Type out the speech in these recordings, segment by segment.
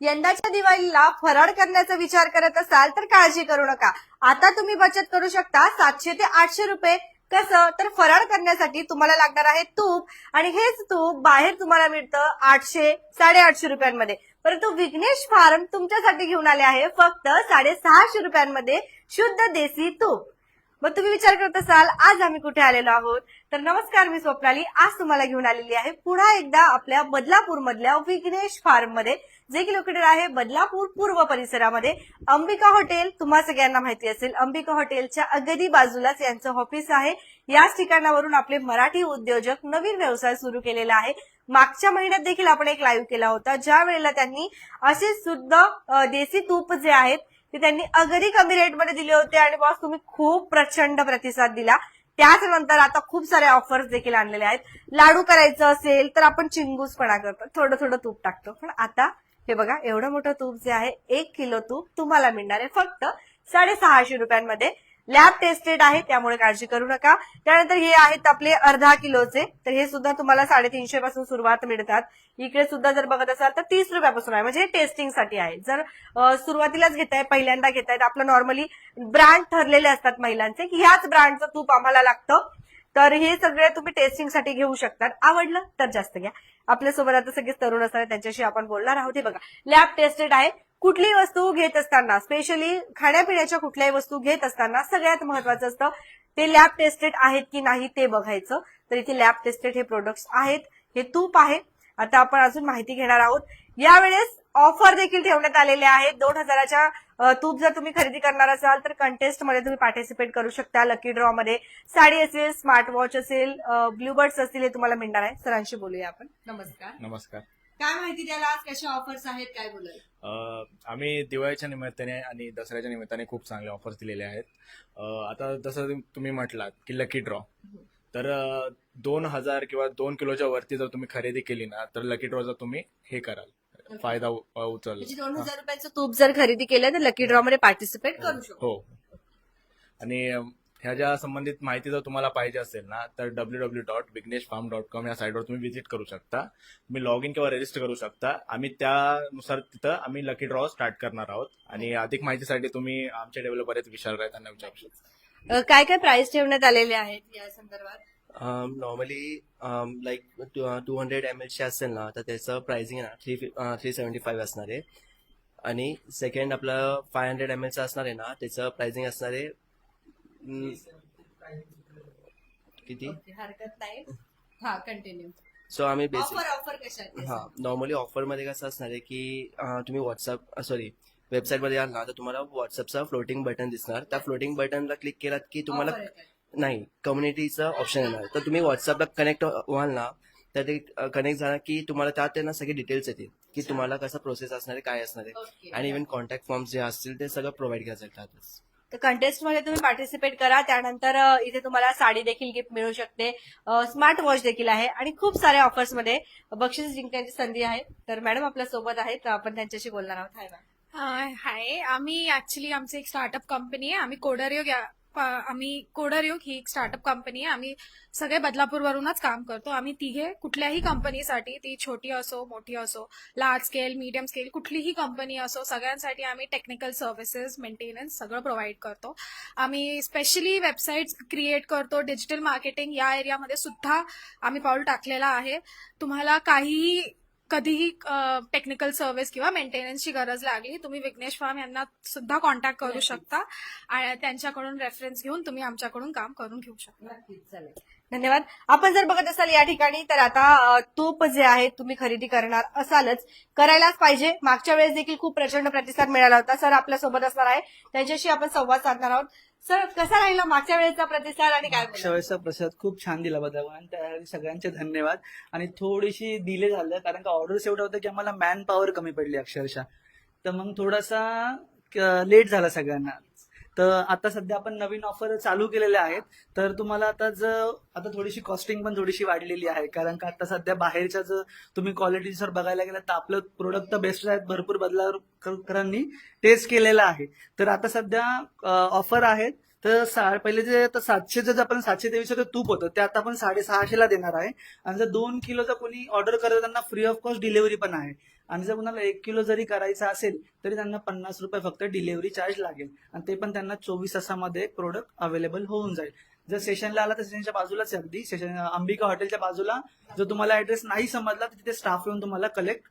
यंदाच्या दिवाळीला फराळ करण्याचा विचार करत असाल तर काळजी करू नका. आता तुम्ही बचत करू शकता सातशे ते आठशे रुपये. कसं? तर फराळ करण्यासाठी तुम्हाला लागणार आहे तूप आणि हेच तूप बाहेर तुम्हाला मिळतं आठशे साडेआठशे रुपयांमध्ये. परंतु विघ्नेश फार्म तुमच्यासाठी घेऊन आले आहे फक्त साडेसहाशे रुपयांमध्ये शुद्ध देसी तूप. मग तुम्ही विचार करत असाल आज आम्ही कुठे आलेलो आहोत? तर नमस्कार मी स्वप्नाली. आज तुम्हाला घेऊन आलेली आहे पुन्हा एकदा आपल्या बदलापूर मधल्या विघ्नेश फार्ममध्ये जे की लोकेटेड आहे बदलापूर पूर्व परिसरामध्ये. अंबिका हॉटेल तुम्हा सगळ्यांना माहिती असेल अंबिका हॉटेलच्या अगदी बाजूलाच यांचं ऑफिस आहे. याच ठिकाणावरून आपले मराठी उद्योजक नवीन व्यवसाय सुरू केलेला आहे. मागच्या महिन्यात देखील आपण एक लाईव्ह केला होता ज्या वेळेला त्यांनी असे शुद्ध देसी तूप जे आहेत ते त्यांनी अगदी कमी रेटमध्ये दिले होते आणि बॉस तुम्ही खूप प्रचंड प्रतिसाद दिला. त्याचनंतर आता खूप साऱ्या ऑफर्स देखील आणलेले आहेत. लाडू करायचं असेल तर आपण चिंगूसपणा करतो थोडं थोडं तूप टाकतो. पण आता हे बघा एवढं मोठं तूप जे आहे एक किलो तूप तुम्हाला मिळणार आहे फक्त साडेसहाशे रुपयांमध्ये. लॅब टेस्टेड आहे त्यामुळे काळजी करू नका. त्यानंतर हे आहेत आपले अर्धा किलोचे तर हे सुद्धा तुम्हाला साडेतीनशे पासून सुरुवात मिळतात. इकडे सुद्धा जर बघत असाल तर तीस रुपयापासून आहे. म्हणजे हे टेस्टिंगसाठी आहे. जर सुरुवातीलाच घेताय पहिल्यांदा घेतायत आपलं नॉर्मली ब्रँड ठरलेले असतात महिलांचे की ह्याच ब्रँडचं तूप आम्हाला लागतं. तर हे सगळे तुम्ही टेस्टिंगसाठी घेऊ शकतात. आवडलं तर जास्त घ्या. आपल्यासोबत आता सगळे तरुण असतात त्यांच्याशी आपण बोलणार आहोत. हे बघा लॅब टेस्टेड आहे. कुठलीही वस्तू घेत असताना स्पेशली खाण्यापिण्याच्या कुठल्याही वस्तू घेत असताना सगळ्यात महत्वाचं असतं ते लॅब टेस्टेड आहेत की नाही ते बघायचं. तर इथे लॅब टेस्टेड हे प्रोडक्ट्स आहेत. हे तूप आहे. आता आपण अजून माहिती घेणार आहोत. यावेळेस ऑफर देखील ठेवण्यात आलेले आहेत. दोन हजाराच्या तूप जर तुम्ही खरेदी करणार असाल तर कंटेस्टमध्ये तुम्ही पार्टिसिपेट करू शकता लकी ड्रॉ मध्ये. साडी असेल स्मार्ट वॉच असेल ब्ल्यूबर्ड्स असतील हे तुम्हाला मिळणार आहे. सरांशी बोलूया आपण. नमस्कार. नमस्कार. काय माहिती द्याल आज कशा ऑफर्स आहेत काय बोलाल अ, आम्ही दिवाळीच्या निमित्ताने आणि दसऱ्याच्या निमित्ताने खूप चांगले ऑफर्स दिलेले आहेत. अ, आता जसं तुम- तुम्ही म्हटलात की लकी ड्रॉ तर अ, दोन हजार किंवा दोन किलोच्या वरती जर तुम्ही खरेदी केली ना तर लकी ड्रॉचा तुम्ही हे कराल. फायदा उ- अ, उचल म्हणजे दोन हजार रुपयाचं तूप जर खरेदी केलं तर लकी ड्रॉ मध्ये पार्टिसिपेट करू शकतो हो. आणि ह्या ज्या संबंधित माहिती जर तुम्हाला पाहिजे असेल ना तर W W dot Bignesh farm dot com या साईटवर तुम्ही व्हिजिट करू शकता. तुम्ही लॉग इन किंवा रजिस्टर करू शकता. आम्ही त्यानुसार तिथं आम्ही लकी ड्रॉ स्टार्ट करणार आहोत. आणि अधिक माहितीसाठी तुम्ही आमचे डेव्हलपर आहेत विशाल राय त्यांना विचारू शकता. काय काय प्राइस ठेवण्यात आलेले आहेत या संदर्भात? Normally like two hundred M एलचे असेल ना तर त्याचं प्राइसिंग ना थ्री थ्री सेवन्टी फाईव्ह असणार आहे. आणि सेकंड आपलं फाय हंड्रेड एम एलचं असणार आहे ना त्याचं प्राइसिंग असणार आहे किती? हरकत नाही. हा कंटिन्यू सो आम्ही बेसिक ऑफर? हा नॉर्मली ऑफरमध्ये कसं असणार आहे की अं, तुम्ही व्हॉट्सअप सॉरी वेबसाईटमध्ये याल ना तर तुम्हाला व्हॉट्सअपचा फ्लोटिंग बटन दिसणार. त्या फ्लोटिंग बटनला क्लिक केलात की तुम्हाला. नाही कम्युनिटीचं ऑप्शन येणार. तर तुम्ही व्हॉट्सअपला कनेक्ट व्हाल ना तर ते कनेक्ट झाला की तुम्हाला त्यात त्यांना सगळे डिटेल्स येतील की तुम्हाला कसं प्रोसेस असणार आहे काय असणार आहे. आणि इव्हन कॉन्टॅक्ट फॉर्म्स जे असतील ते सगळं प्रोव्हाइड करायचं त्यातच. तर कंटेस्टमध्ये तुम्ही पार्टिसिपेट करा त्यानंतर इथे तुम्हाला साडी देखील गिफ्ट मिळू शकते स्मार्ट वॉच देखील आहे आणि खूप साऱ्या ऑफर्समध्ये बक्षीस जिंकण्याची संधी आहे. तर मॅडम आपल्यासोबत आहेत तर आपण त्यांच्याशी बोलणार आहोत. हाय मॅम हाय आम्ही ऍक्च्युली आमची एक स्टार्टअप कंपनी आहे. आम्ही कोडरयोग आम्ही कोडरयोग ही एक स्टार्टअप कंपनी आहे. आम्ही सगळे बदलापूरवरूनच काम करतो. आम्ही तिघे कुठल्याही कंपनीसाठी ती छोटी असो मोठी असो लार्ज स्केल मीडियम स्केल कुठलीही कंपनी असो सगळ्यांसाठी आम्ही टेक्निकल सर्व्हिसेस मेंटेनन्स सगळं प्रोव्हाइड करतो. आम्ही स्पेशली वेबसाईट्स क्रिएट करतो. डिजिटल मार्केटिंग या एरियामध्ये सुद्धा आम्ही पाऊल टाकलेला आहे. तुम्हाला काहीही कधीही टेक्निकल सर्व्हिस किंवा मेंटेनन्सची गरज लागली तुम्ही विघ्नेश फार्म यांना सुद्धा कॉन्टॅक्ट करू शकता. आणि त्यांच्याकडून रेफरन्स घेऊन तुम्ही आमच्याकडून काम करून घेऊ शकता. धन्यवाद. आपण जर बघत असाल या ठिकाणी तर आता तोप जे आहे तुम्ही खरेदी करणार असालच. करायलाच पाहिजे. मागच्या वेळेस देखील खूप प्रचंड प्रतिसाद मिळाला होता. सर आपल्यासोबत असणार आहे. त्यांच्याशी आपण संवाद साधणार आहोत. सर कसा राहिला मागच्या वेळेचा प्रतिसाद आणि काय मागच्या वेळेसचा प्रसाद खूप छान दिला बदलवान त्यासाठी सगळ्यांचे धन्यवाद. आणि थोडीशी डिले झालं कारण का ऑर्डर्स एवढं होतं की आम्हाला मॅन पॉवर कमी पडली अक्षरशः. तर मग थोडासा लेट झाला सगळ्यांना. तर आता सध्या आपण नवीन ऑफर चालू केलेल्या आहेत. तर तुम्हाला आता जर आता थोडीशी कॉस्टिंग पण थोडीशी वाढलेली आहे. कारण का आता सध्या बाहेरच्या जर तुम्ही क्वालिटी जर बघायला गेलं तर आपलं प्रोडक्ट तर बेस्ट आहेत. भरपूर बदलावकरांनी टेस्ट केलेला आहे. तर आता सध्या ऑफर आहेत. तर सा पहिले जे आता सातशेचं जर आपण सातशे तेवीसचं तूप होतं ते आता आपण साडेसहाशेला देणार आहे. आणि जर दोन किलोचा कोणी ऑर्डर करत त्यांना फ्री ऑफ कॉस्ट डिलिव्हरी पण आहे. आणि जर कुणाला एक किलो जरी करायचं असेल तरी त्यांना पन्नास रुपये फक्त डिलिव्हरी चार्ज लागेल. आणि ते पण त्यांना चोवीस तासामध्ये प्रोडक्ट अवेलेबल होऊन जाईल. जर सेशनला आला तर सेशनच्या बाजूलाच अगदी. सेशन अंबिका हॉटेलच्या बाजूला. जर तुम्हाला ऍड्रेस नाही समजला तर तिथे स्टाफ येऊन तुम्हाला कलेक्ट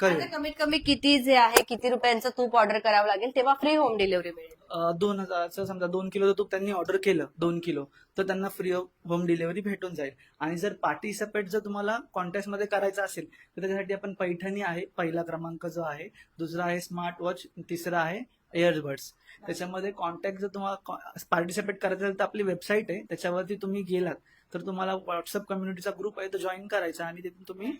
करेल. कमीत कमी किती जे आहे किती रुपयांचं तूप ऑर्डर करावं लागेल तेव्हा फ्री होम डिलिव्हरी मिळेल. दोन हजारचं समजा दोन किलो तूप त्यांनी ऑर्डर केलं दोन किलो तर त्यांना फ्री ऑफ होम डिलिव्हरी भेटून जाईल. आणि जर पार्टिसिपेट जर तुम्हाला कॉन्टॅक्टमध्ये करायचं असेल तर त्याच्यासाठी आपण पैठणी आहे पहिला क्रमांक जो आहे दुसरा आहे स्मार्ट वॉच तिसरा आहे एअरबड्स त्याच्यामध्ये कॉन्टॅक्ट जर तुम्हाला पार्टिसिपेट करायचं असेल तर आपली वेबसाईट आहे त्याच्यावरती तुम्ही गेलात तर तुम्हाला व्हॉट्सअप कम्युनिटीचा ग्रुप आहे तो जॉईन करायचा आणि तिथून तुम्ही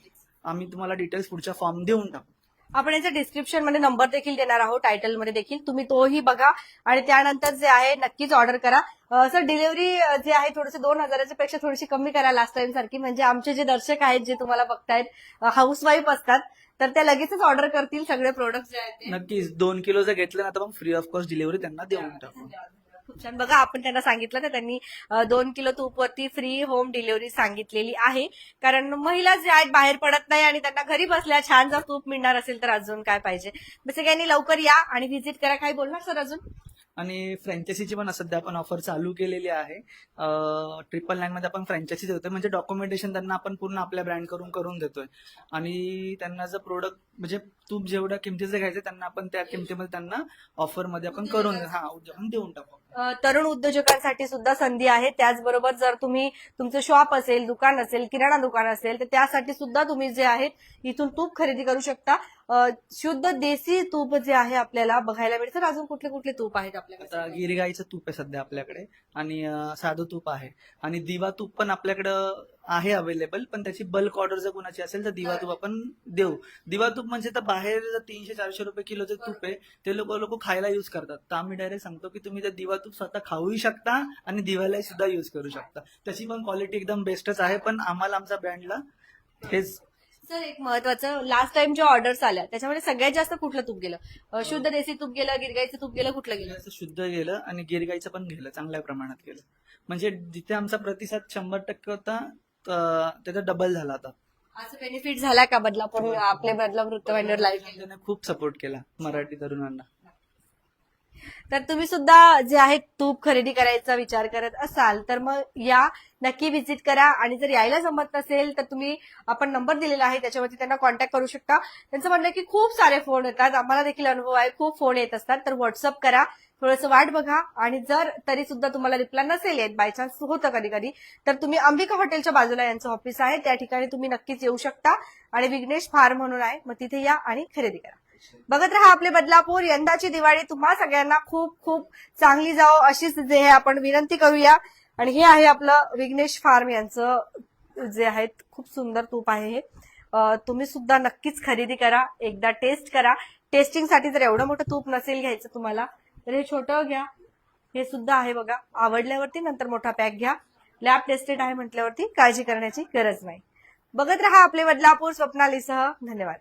आम्ही तुम्हाला डिटेल्स पुढच्या फॉर्म देऊन टाकू. आपण याचा डिस्क्रिप्शनमध्ये नंबर देखील देणार आहोत टायटलमध्ये देखील. तुम्ही तोही बघा. आणि त्यानंतर जे आहे नक्कीच ऑर्डर करा. सर डिलिव्हरी जे आहे थोडंसं दोन हजाराच्या पेक्षा थोडीशी कमी करा लास्ट टाइम सारखी. म्हणजे आमचे जे दर्शक आहेत जे तुम्हाला बघतायत हाऊसवाईफ असतात तर त्या लगेचच ऑर्डर करतील सगळे प्रोडक्ट जे आहेत ते. नक्कीच. दोन किलो जर घेतलं ना तर मग फ्री ऑफ कॉस्ट डिलिव्हरी त्यांना देऊन टाकू. खूप छान बघा आपण त्यांना सांगितलं तर त्यांनी दोन किलो तूपवरती फ्री होम डिलिव्हरी सांगितलेली आहे. कारण महिला जे आहेत बाहेर पडत नाही आणि त्यांना घरी बसल्या छान जर तूप मिळणार असेल तर अजून काय पाहिजे? सगळ्यांनी लवकर या आणि व्हिजिट करा. काय बोलणार सर अजून? आणि फ्रँचायसीची पण सध्या आपण ऑफर चालू केलेली आहे. ट्रिपल नाईन मध्ये आपण फ्रँचायसी देतोय. म्हणजे डॉक्युमेंटेशन त्यांना आपण पूर्ण आपल्या ब्रँड करून करून देतोय. आणि त्यांना जर प्रोडक्ट म्हणजे तूप जेवढ्या किमतीचं घ्यायचं त्यांना आपण त्या किमतीमध्ये त्यांना ऑफरमध्ये आपण करून हा उद्योजक देऊन टाकू. तरुण उद्योजकांसाठी सुद्धा संधी आहे. त्याचबरोबर जर तुम्ही तुमचं शॉप असेल दुकान असेल किराणा दुकान असेल तर त्यासाठी सुद्धा तुम्ही जे आहेत इथून तूप खरेदी करू शकता. शुद्ध देसी तूप जे आहे आपल्याला बघायला मिळतं. अजून कुठले कुठले तूप आहेत आपल्याकडे? गिरगाईचं तूप आहे सध्या आपल्याकडे. आणि साधं तूप आहे. आणि दिवा तूप पण आपल्याकडं आहे अवेलेबल पण त्याची बल्क ऑर्डर जर कोणाची असेल तर दिवा तूप आपण देऊ. दिवा तूप म्हणजे तर बाहेर जर तीनशे चारशे रुपये किलोचं तूप आहे ते लोक लोक खायला युज करतात. तर आम्ही डायरेक्ट सांगतो की तुम्ही ते दिवा तूप स्वतः खाऊही शकता आणि दिवाला सुद्धा युज करू शकता. त्याची पण क्वालिटी एकदम बेस्टच आहे पण आम्हाला आमच्या ब्रँडला हेच सर एक महत्वाचं लास्ट टाइम ज्या ऑर्डर्स आल्या त्याच्यामध्ये सगळ्यात जास्त कुठलं तूप गेलं? शुद्ध देसी तूप गेलं गिरगाईचं तूप गेलं कुठलं गेलं? शुद्ध गेलं आणि गिरगाईचं पण गेलं चांगल्या प्रमाणात गेलं. म्हणजे जिथे आमचा प्रतिसाद शंभर टक्के होता त्याचा डबल झाला आता. असं बेनिफिट झाला का बदलापूर आपले बदलापूर वृत्तवाहिनीवर लाईव्ह त्याने खूप सपोर्ट केला मराठी तरुणांना. तर तुम्ही सुद्धा जे आहे तूप खरेदी करायचा विचार करत असाल तर मग या नक्की व्हिजिट करा. आणि जर यायला जमत नसेल तर तुम्ही आपण नंबर दिलेला आहे त्याच्यावरती त्यांना कॉन्टॅक्ट करू शकता. त्यांचं म्हणणं की खूप सारे फोन येतात. आम्हाला देखील अनुभव आहे खूप फोन येत असतात. तर व्हॉट्सअप करा. थोडंसं वाट बघा. आणि जर तरी सुद्धा तुम्हाला रिप्लाय नसेल येत बाय चान्स होतं कधी कधी तर तुम्ही अंबिका हॉटेलच्या बाजूला यांचं ऑफिस आहे. त्या ठिकाणी तुम्ही नक्कीच येऊ शकता. आणि विघ्नेश फार्म म्हणून आहे. मग तिथे या आणि खरेदी करा. बघत राहा आपले बदलापूर. यंदाची दिवाळी तुम्हा सगळ्यांना खूप खूप चांगली जाओ अशीच जे आहे आपण विनंती करूया. आणि हे आहे आपलं विघ्नेश फार्म यांचं जे आहेत खूप सुंदर तूप आहे हे. तुम्ही सुद्धा नक्कीच खरेदी करा. एकदा टेस्ट करा. टेस्टिंगसाठी जर एवढं मोठं तूप नसेल घ्यायचं तुम्हाला तर हे छोटं घ्या. हे सुद्धा आहे बघा. आवडल्यावरती नंतर मोठा पॅक घ्या. लॅब टेस्टेड आहे म्हटल्यावरती काळजी करण्याची गरज नाही. बघत राहा आपले बदलापूर स्वप्नालीसह. धन्यवाद.